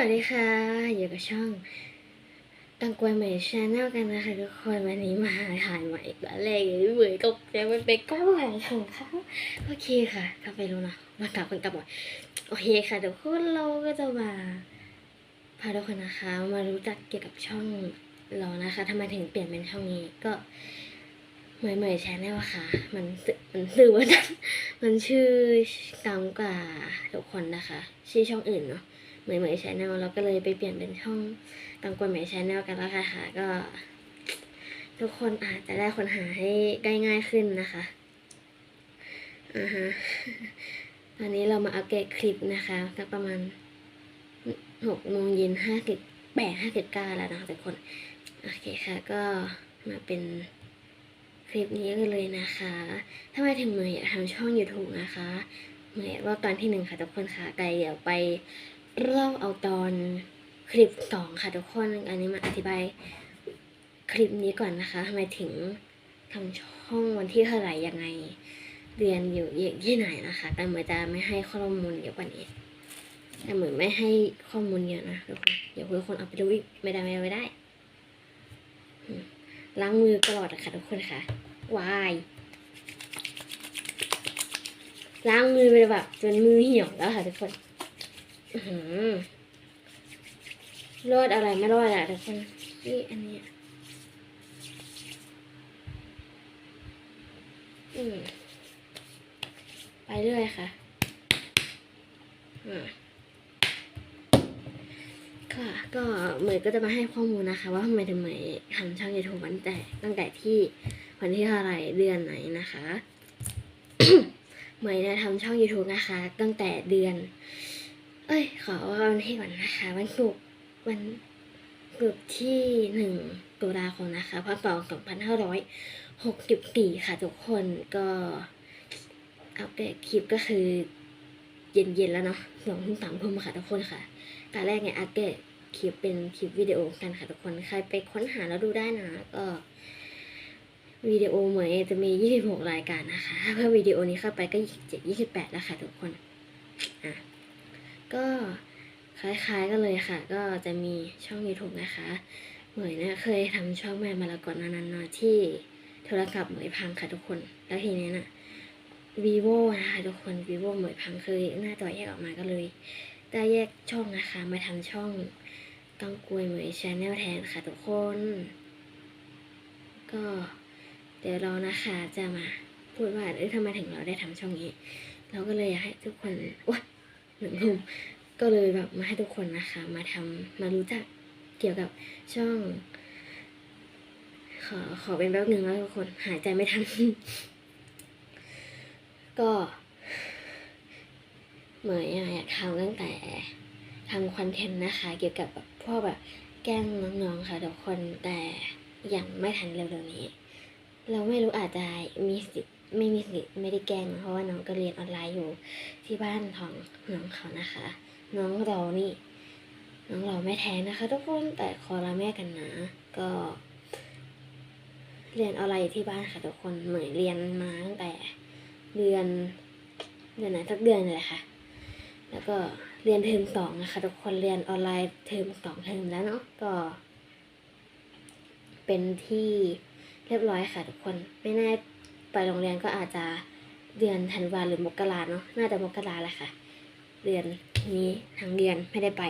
วัสดีค่ะอยู่กับช่องตังกวยใหม่ชาแนลกันนะคะทุกคนวันนี้มาถ่ายใหม่อีกแล้วเลยเหมือนกับจะมันเป็นกล้องหลังของเขาโอเคค่ะกลับไปรู้นะมากลับกันกลับหมดโอเคค่ะทุกคนเราก็จะมาพาทุกคนนะคะ มารู้จักเกี่ยวกับช่องเรานะคะทำไมถึงเปลี่ยนเป็นช่องนี้ก็เหมยเหมยชาแนลค่ะ มันมันสื่อว่ามันชื่อกำกว่าทุกคนนะคะ ชื่อช่องอื่นเนาะ เหมยเหมยชแนลเราก็เลยไปเปลี่ยนเป็นช่องตังกวนเหมยชแนลกันแล้วค่ะค่ะก็ ทุกคนอาจจะได้ค้นหาให้ได้ง่ายขึ้นนะคะอ่าฮะตอนนี้เรามาอัปเดตคลิปนะคะก็ประมาณหกโมงเย็นห้าสิบแปดห้าสิบเก้าแล้วนะคะทุกคน โอเคค่ะก็มาเป็นคลิปนี้กันเลยนะคะทำไมถึงเหมยอยากทำช่อง YouTube นะคะเหมยว่าตอนที่หนึ่งค่ะทุกคนค่ะไกลเดี๋ยวไป เริ่มเอาตอนคลิปสองค่ะทุกคน อันนี้มาอธิบายคลิปนี้ก่อนนะคะทำไมถึงทำช่องวันที่เท่าไหร่ยังไง เรียนอยู่ที่ไหนนะคะ แต่เหมือนจะไม่ให้ข้อมูลเยอะกว่านี้แต่เหมือนไม่ให้ข้อมูลเยอะนะทุกคนเดี๋ยวทุกคนเอาไปดูอีกไม่ได้ไม่ได้ไม่ได้ล้างมือตลอดค่ะทุกคนค่ะวายล้างมือไปแบบจนมือเหี่ยวแล้วค่ะทุกคน รอดอะไรไม่รอดอะทุกคนนี่อันเนี้ยอืมไปเรื่อยค่ะอ่าค่ะก็เหมยก็จะมาให้ข้อมูลนะคะ ว่าทำไมถึงเหมยทำช่องยูทูบวันแต่ตั้งแต่ที่วันที่เท่าไรเดือนไหนนะคะเหมยเนี่ยทำช่อง YouTube นะคะ ตั้งแต่เดือน เอ้ย ขอว่าวันที่ก่อนนะคะ วันศุกร์วันศุกร์ที่หนึ่งตุลาคมนะคะพศสองพันห้าร้อยหกสิบสี่ค่ะทุกคนก็อัปเดตคลิปก็คือ เย็นๆแล้วเนาะสองถึงสามทุ่มค่ะทุกคนค่ะตอนแรกเนี่ยอัปเดตคลิปเป็นคลิปวิดีโอกันค่ะทุกคนใครไปค้นหาแล้วดูได้นะก็วิดีโอเหมยจะมี 26 รายการนะคะ ถ้าเพิ่มวิดีโอนี้เข้าไปก็ 27 28 แล้วค่ะทุกคน อะ ก็คล้ายๆกันเลยค่ะ ก็จะมีช่อง YouTube นะคะเหมยเนี่ยเคยทำช่องแม่มาแล้วก่อนนานๆที่โทรศัพท์เหมยพังค่ะทุกคน แล้วทีนี้น่ะ vivo นะคะทุกคน vivo เหมยพังเคือหน้าจอแยกออกมาก็เลยได้แยกช่องนะคะ มาทำช่องกังกวยเหมยชาแนลแทนค่ะทุกคน ก็เดี๋ยวเรานะคะจะมาพูดว่าเอ้ทำไมถึงเราได้ทำช่องนี้ เราก็เลยอยากให้ทุกคนว้า หนึ่งทุ่มก็เลยแบบมาให้ทุกคนนะคะ มาทำมารู้จักเกี่ยวกับช่อง ขอขอเป็นแป๊บหนึ่งแล้วทุกคนหายใจไม่ทันก็เหมยอยากทำตั้งแต่ทำคอนเทนต์นะคะ เกี่ยวกับแบบพวกแบบแกล้งน้องๆค่ะทุกคนแต่ยังไม่ทันเร็วๆนี้ เราไม่รู้อาจจะมีสิทธิ ไม่มีสิไม่ได้แกล้งเพราะว่าน้องก็เรียนออนไลน์อยู่ที่บ้านของน้องเขานะคะ น้องเรานี่ น้องเราไม่แท้นะคะ ทุกคนแต่ขอลาแม่กันนะ ก็ เรียนออนไลน์อยู่ที่บ้านค่ะทุกคนเหมือนเรียนมาตั้งแต่เดือนเดือนไหนสักเดือนเลยค่ะ แล้วก็เรียนเทอมสองนะคะทุกคนเรียนออนไลน์เทอมสองเทอมแล้วเนาะก็ เป็นที่เรียบร้อยค่ะทุกคนไม่แน่ ไปโรงเรียนก็อาจจะเดือนธันวาหรือมกราเนาะน่าจะมกราแหละค่ะ เดือนนี้ทั้งเดือนไม่ได้ไป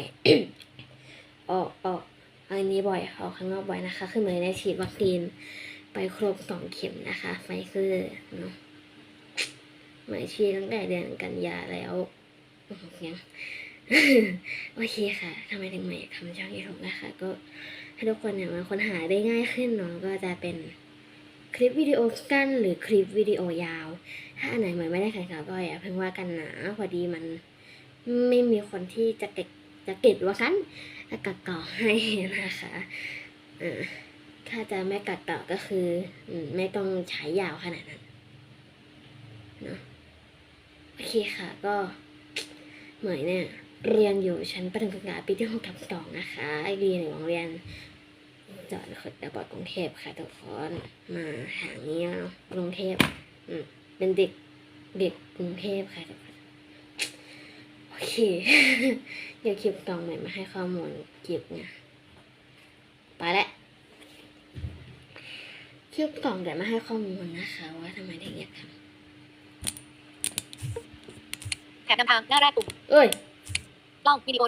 ออกออกอันนี้บ่อยออกข้างนอกบ่อยนะคะ คือเหมือนได้ฉีดวัคซีนไปครบสองเข็มนะคะไฟเซอร์เนาะหมือนฉีดตั้งแต่เดือนกันยาแล้วอื้อหือยังโอเคค่ะทำไมถึงไม่ทำช่องยูทูบนะคะ ก็ให้ทุกคนเนี่ยมาค้นหาได้ง่ายขึ้นเนาะก็จะเป็น คลิปวิดีโอสั้นหรือคลิปวิดีโอยาว ถ้าอันไหนเหมือนไม่ได้ขายข่าวก็อย่าเพิ่งว่ากันนะพอดีมันไม่มีคนที่จะเก็บจะเก็บว่ากันจะกัดต่อให้นะคะอ่าถ้าจะไม่กัดต่อก็คือไม่ต้องใช้ยาวขนาดนั้นเนาะโอเคค่ะก็เหมยเนี่ยเรียนอยู่ชั้นประถมศึกษาปีที่หกทับสองนะคะเรียนอยู่โรงเรียน จอดขดตะบอดกรุงเทพค่ะทุกคนมาทางนี้เนาะกรุงเทพอืมเป็นเด็กเด็กกรุงเทพค่ะทุกคนพเคเดี๋ยวคลิปต่อใหม่มาให้ข้อมูลคลิปเนี่ยไปแล้วคลิปต่อเดี๋ยวมาให้ข้อมูลนะคะ ว่าทำไมถึงอยากทแถบนำทางหน้าแรกปุ่มำเอ้ยกล้องวิดีโอ